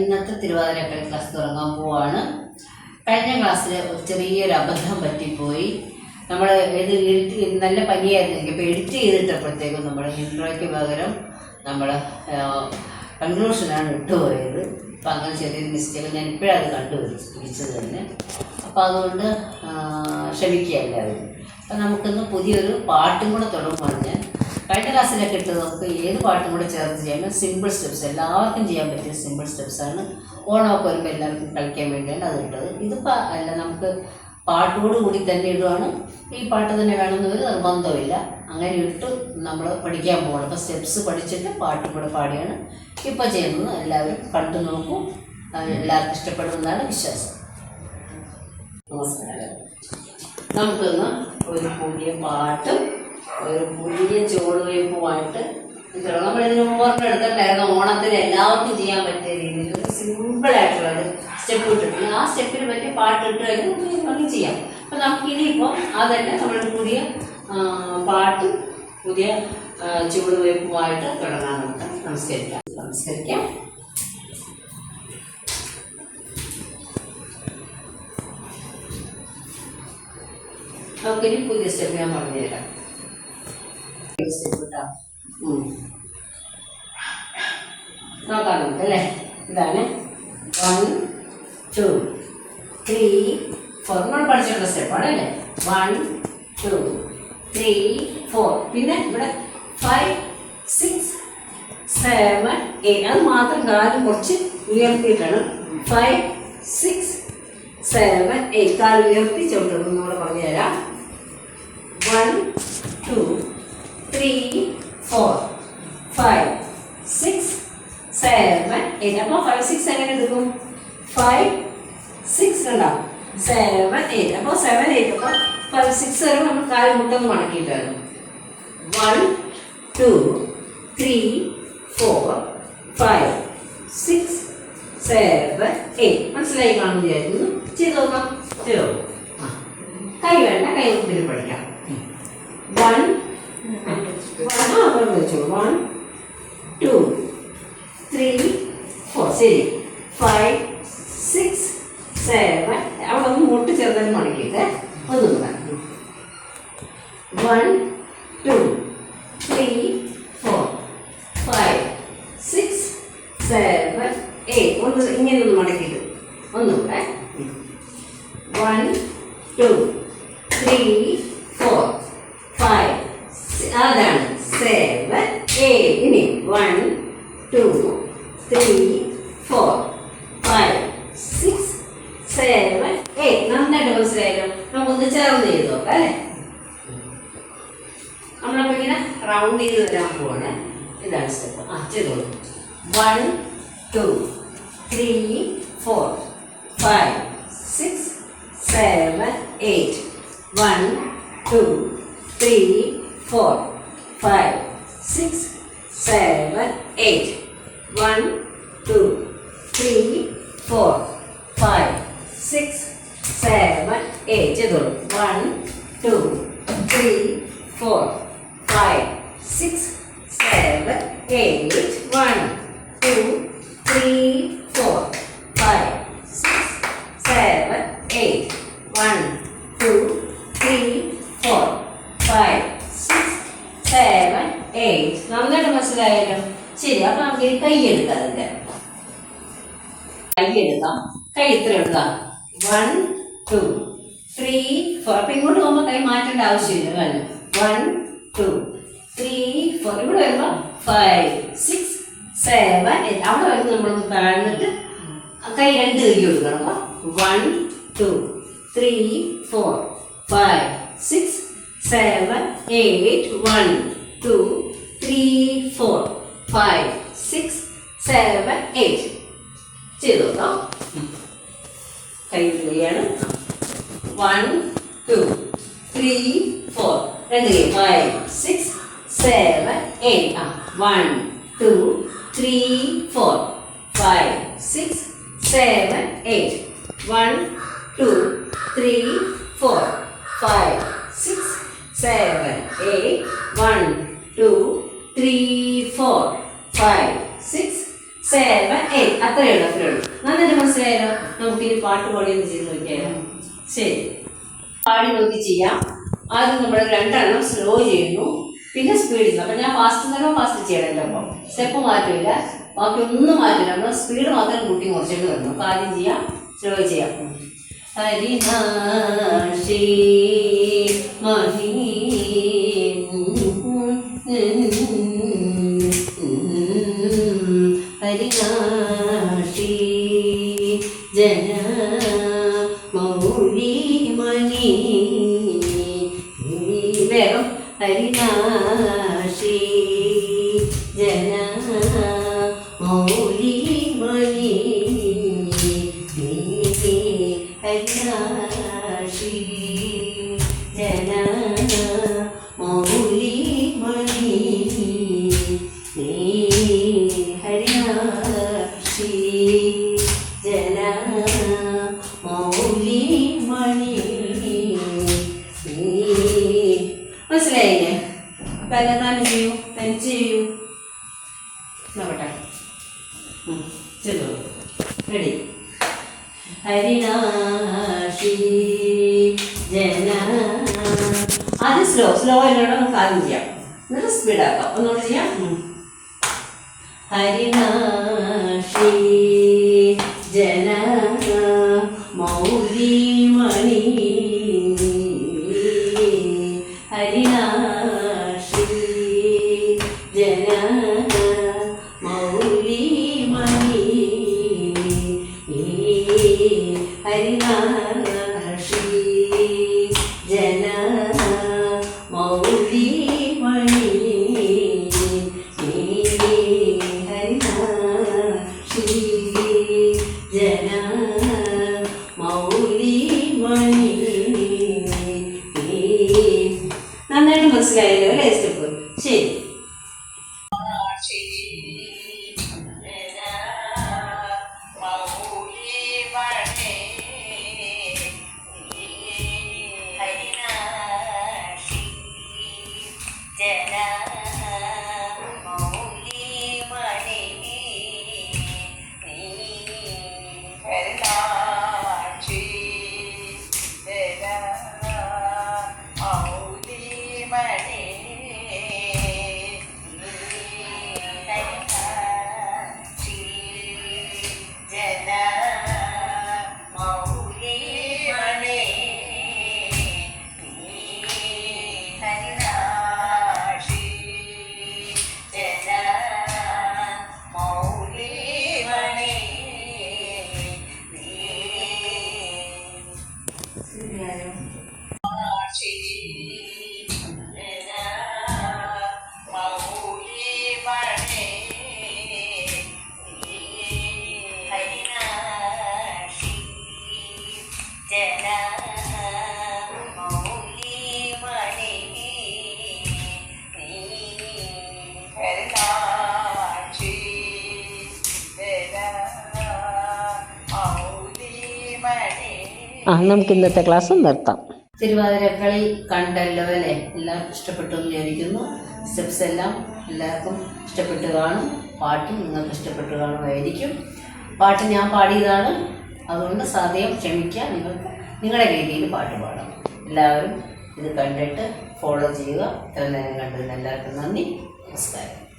ഇന്നത്തെ തിരുവാതിരക്കളി ക്ലാസ് തുടങ്ങാൻ പോവാണ്. കഴിഞ്ഞ ക്ലാസ്സിൽ ഒരു ചെറിയൊരു അബദ്ധം പറ്റിപ്പോയി. നമ്മൾ ഇത് എഡിറ്റ് നല്ല പനിയായിരുന്നു. എനിക്ക് ഇപ്പോൾ എഡിറ്റ് ചെയ്തിട്ടപ്പോഴത്തേക്കും നമ്മൾ ഇൻട്രോയ്ക്ക് പകരം നമ്മൾ കൺക്ലൂഷനാണ് ഇട്ടുപോയത് അപ്പം അങ്ങനെ ചെറിയൊരു മിസ്റ്റേക്ക് ഞാൻ ഇപ്പോഴത് കണ്ടുപിടിച്ചത് തന്നെ. അപ്പോൾ അതുകൊണ്ട് ക്ഷമിക്കുക എല്ലാവരും അപ്പം നമുക്കിന്ന് പുതിയൊരു പാട്ടും കൂടെ തുടങ്ങുവാണ് ഞാൻ. കഴിഞ്ഞ ക്ലാസ്സിലൊക്കെ ഇട്ട് നമുക്ക് ഏത് പാട്ടും കൂടെ ചേർത്ത് ചെയ്യാൻ സിമ്പിൾ സ്റ്റെപ്സ് എല്ലാവർക്കും ചെയ്യാൻ പറ്റിയ സിമ്പിൾ സ്റ്റെപ്സാണ് ഓണമൊക്കെ വരുമ്പോൾ എല്ലാവർക്കും കളിക്കാൻ വേണ്ടിയാണ് അത് ഇട്ടത്. ഇതിപ്പോൾ അല്ല നമുക്ക് പാട്ടോട് കൂടി തന്നെ ഇടുവാണ്. ഈ പാട്ട് തന്നെ വേണമെന്നൊരു നിർബന്ധമില്ല അങ്ങനെ ഇട്ട് നമ്മൾ പഠിക്കാൻ പോകണം അപ്പോൾ സ്റ്റെപ്സ് പഠിച്ചിട്ട് പാട്ടും കൂടെ പാടിയാണ്. ഇപ്പോൾ ചെയ്യുന്നത് എല്ലാവരും കണ്ടു നോക്കൂ. എല്ലാവർക്കും ഇഷ്ടപ്പെടുമെന്നാണ് വിശ്വാസം. നമസ്കാരം. നമുക്കൊന്ന് ഒരു പുതിയ പാട്ടും ഒരു പുതിയ ചുവടുവയ്പ്പുമായിട്ട് തുടങ്ങാം നമ്മൾ ഇതിന് മുമ്പ് എടുത്തിട്ടുണ്ടായിരുന്നു ഓണത്തിന് എല്ലാവർക്കും ചെയ്യാൻ പറ്റിയ രീതിയിൽ ഒരു സിമ്പിൾ ആയിട്ടുള്ള ഒരു സ്റ്റെപ്പ് ഇട്ടിട്ടുണ്ട്. ആ സ്റ്റെപ്പിന് പറ്റിയ പാട്ട് ഇട്ട് കഴിഞ്ഞാൽ നമുക്ക് ചെയ്യാം. അപ്പം നമുക്ക് ഇനിയിപ്പോൾ അതന്നെ നമ്മുടെ പുതിയ പാട്ട് പുതിയ ചുവടുവയ്പുമായിട്ട് തുടങ്ങാൻ നമുക്ക് നമസ്കരിക്കാം നമസ്കരിക്കാം നമുക്കിനി പുതിയ സ്റ്റെപ്പ് ഞാൻ പറഞ്ഞുതരാം. സ്റ്റെപ്പ് കേട്ടോ ഉം. നോക്കാം നമുക്ക് നമ്മൾ പഠിച്ചിട്ടുള്ള അല്ലേ? വൺ ടു ത്രീ ഫോർ പിന്നെ ഇവിടെ ഫൈവ് സിക്സ് സെവൻ എയ്റ്റ് മാത്രം കാലും കുറച്ച് ഉയർത്തിയിട്ടാണ്. ഫൈവ് സിക്സ് സെവൻ എയ്റ്റ് കാൽ ഉയർത്തി ചവിട്ടുന്നു നമ്മൾ പറഞ്ഞു തരാം one four five six seven eight അപ്പോൾ ഫൈവ് സിക്സ് എങ്ങനെ എടുക്കും? ഫൈവ് സിക്സ് ഉണ്ടാവും സെവൻ എയ്റ്റ് അപ്പോൾ സെവൻ എയ്റ്റ് അപ്പോൾ ഫൈവ് സിക്സ് വരെ നമ്മൾ കാൽ മുട്ടൊന്ന് മടക്കിയിട്ട് വരും one two three four five six seven eight മനസ്സിലായി കാണുന്നു വിചാരിക്കുന്നു ചെയ്ത് നോക്കാം. ചെയ്തോ കൈ വേണ്ട. കൈ മുമ്പിൽ പഠിക്കാം. One one two three four ശരി. ഫൈവ് സിക്സ് സെവൻ അവിടെ ഒന്ന് മുട്ട് ചെറുതായി ഒന്ന് one two three four five six seven eight ഒന്ന് ഇങ്ങനെ ഒന്ന് മടക്കിയിട്ട് ഒന്നുകൂടെ one two three four five അതാണ്. One two three four five six seven eight നന്നായിട്ട് മനസ്സിലായല്ലോ? നമുക്കൊന്ന് ചേർന്ന് ചെയ്ത് നോക്കാം അല്ലേ? നമ്മളപ്പോൾ ഇങ്ങനെ റൗണ്ട് ചെയ്ത് വരാൻ പോവാണ്. ഇതാണ് സ്റ്റെപ്പ് ആ ചെയ്തോളൂ. One two three four five six seven eight one two three four five six seven eight. One, two, three, four, five, six, seven, eight. ചെയ്തോളൂ one two three four five six seven eight one two three four five six seven eight one two three four നന്നായിട്ട് മനസ്സിലായല്ലോ. ശരി അപ്പൊ നമുക്ക് ഈ കൈ എടുക്കാം അതിന്റെ. കൈ എടുക്കാം. കൈ ഇത്ര എടുക്കാം വൺ ടു ത്രീ ഫോർ അപ്പൊ ഇങ്ങോട്ട് പോകുമ്പോൾ കൈ മാറ്റേണ്ട ആവശ്യമില്ല കാരണം വൺ ടു ത്രീ ഫോർ ഇവിടെ വരുമ്പോൾ ഫൈവ് സിക്സ് സെവൻ എയ്റ്റ് അവിടെ വരുമ്പോൾ നമ്മളൊന്ന് താഴ്ന്നിട്ട് കൈ രണ്ട് കൈ കൊടുക്കണം. One two three four five six seven eight one two three four five six seven eight ചെയ്തു നോക്കാം കൈ ചെയ്യാണ് വൺ ടു ത്രീ ഫോർ രണ്ട് കൈ. ഫൈവ് സിക്സ് സെവൻ എയ്റ്റ് ആ. One two three four five six seven eight one two three four five six seven eight one two three four five six seven eight അത്രയേ ഉള്ളൂ അത്രയേ ഉള്ളൂ. നന്നായിട്ട് മനസ്സിലായാലോ നമുക്ക് ഇനി പാട്ട് പാടി ഒന്ന് ചെയ്ത് നോക്കിയാലോ? ശരി. പാടി നോക്കി ചെയ്യാം. ആദ്യം നമ്മൾ രണ്ടെണ്ണം സ്ലോ ചെയ്യുന്നു. പിന്നെ സ്പീഡ് ചെയ്യുന്നു. അപ്പം ഞാൻ ഫാസ്റ്റ് തന്നെ ഫാസ്റ്റ് ചെയ്യണമല്ലോ അപ്പോൾ സ്റ്റെപ്പ് മാറ്റില്ല ബാക്കി ഒന്നും മാറ്റില്ല നമ്മൾ സ്പീഡ് മാത്രം കൂട്ടി കുറച്ചിട്ട് വരുന്നു അപ്പോൾ ആദ്യം ചെയ്യാം സ്ലോ ചെയ്യാം. ഹരിനാശി മഹീ ഹരിനാശി ജന മൗലി മണി വേഗം ഹരിനാശി. ജന മൗലി മണി ഹരിനാശി. ജന മനസ്സിലായില്ലേ? തന്നെത്താനും ചെയ്യൂ? തനിച്ച് ചെയ്യൂ. നോക്കട്ടെ ചെല്ലു റെഡി ഹരിനാശി ജന. ആദ്യം സ്ലോ സ്ലോ അല്ലോടെ നമുക്ക് ആദ്യം ചെയ്യാം. എന്നിട്ട് സ്പീഡാക്കാം ഒന്നുകൂടെ ചെയ്യാം. ഹരിനാശി ജന. ആ നമുക്ക് ഇന്നത്തെ ക്ലാസ് നിർത്താം. തിരുവാതിരക്കളി കണ്ടല്ലോ അല്ലേ എല്ലാവർക്കും ഇഷ്ടപ്പെട്ടു എന്ന് വിചാരിക്കുന്നു. സ്റ്റെപ്സ് എല്ലാം എല്ലാവർക്കും ഇഷ്ടപ്പെട്ട് കാണും. പാട്ടും നിങ്ങൾക്ക് ഇഷ്ടപ്പെട്ട് കാണുമായിരിക്കും. പാട്ട് ഞാൻ പാടിയതാണ്. അതുകൊണ്ട് സാധ്യം ക്ഷമിക്കുക. നിങ്ങൾക്ക് നിങ്ങളുടെ രീതിയിൽ പാട്ട് പാടാം. എല്ലാവരും ഇത് കണ്ടിട്ട് ഫോളോ ചെയ്യുക. ഇത്രയും നേരം കണ്ടതിന് എല്ലാവർക്കും നന്ദി. നമസ്കാരം.